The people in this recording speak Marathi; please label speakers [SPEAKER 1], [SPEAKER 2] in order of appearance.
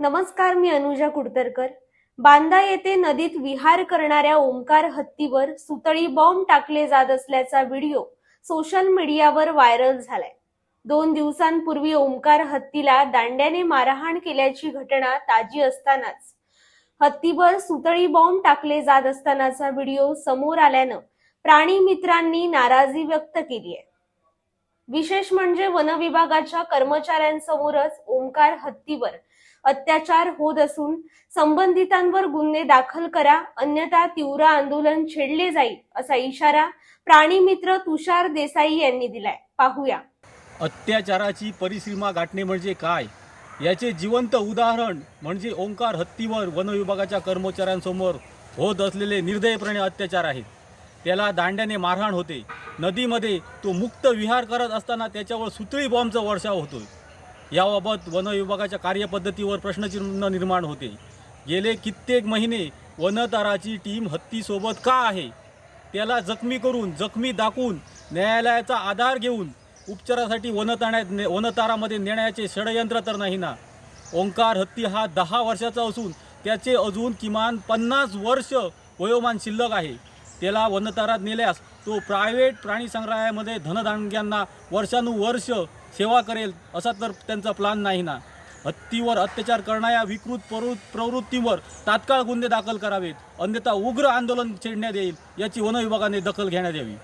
[SPEAKER 1] नमस्कार मी अनुजा कुडतरकर. बांदा येथे नदीत विहार करणाऱ्या ओंकार हत्तीवर सुतळी बॉम्ब टाकले जात असल्याचा व्हिडिओ सोशल मीडियावर व्हायरल झालाय. दोन दिवसांपूर्वी ओंकार हत्तीला दांड्याने मारहाण केल्याची घटना ताजी असतानाच. हत्तीवर सुतळी बॉम्ब टाकले जात असतानाचा व्हिडिओ समोर आल्यानं प्राणी मित्रांनी नाराजी व्यक्त केली आहे. विशेष म्हणजे वनविभागाच्या कर्मचाऱ्यांसमोरच ओंकार हत्तीवर अत्याचार होत असून संबंधितांवर गुन्हे दाखल करा अन्यथा तीव्र आंदोलन छेडले जाईल असा इशारा प्राणी मित्र तुषार देसाई यांनी दिलाय. पाहूया.
[SPEAKER 2] अत्याचाराची परिसीमा गाठणे म्हणजे काय? याचे जिवंत उदाहरण म्हणजे ओंकार हत्तीवर वनविभागाच्या कर्मचाऱ्यांसमोर होत असलेले निर्दयपणे अत्याचार आहेत. त्याला दांड्याने मारहाण होते. नदीमध्ये तो मुक्त विहार करत असताना त्याच्यावर सुतळी बॉम्बचा वर्षाव होतो याबाबत वनविभागाच्या कार्यपद्धतीवर प्रश्नचिन्ह निर्माण होते. गेले कित्येक महिने वनताराची टीम हत्तीसोबत का आहे? त्याला जखमी करून जखमी दाखवून न्यायालयाचा आधार घेऊन उपचारासाठी वनताण्यात ने वनतारामध्ये नेण्याचे षडयंत्र तर नाही ना ओंकार हत्ती हा दहा वर्षाचा असून त्याचे अजून किमान पन्नास वर्ष वयोमान शिल्लक आहे. त्याला वनतारात नेल्यास तो प्रायव्हेट प्राणी संग्रहालयामध्ये धनदांडग्यांना वर्षानुवर्ष सेवा करेल असा तर त्यांचा प्लान नाही ना. हत्तीवर अत्याचार करणाऱ्या विकृत प्रवृ प्रवृत्तीवर तात्काळ गुन्हे दाखल करावेत. अन्यथा उग्र आंदोलन छेडण्यात येईल याची वनविभागाने दखल घेण्यात यावी.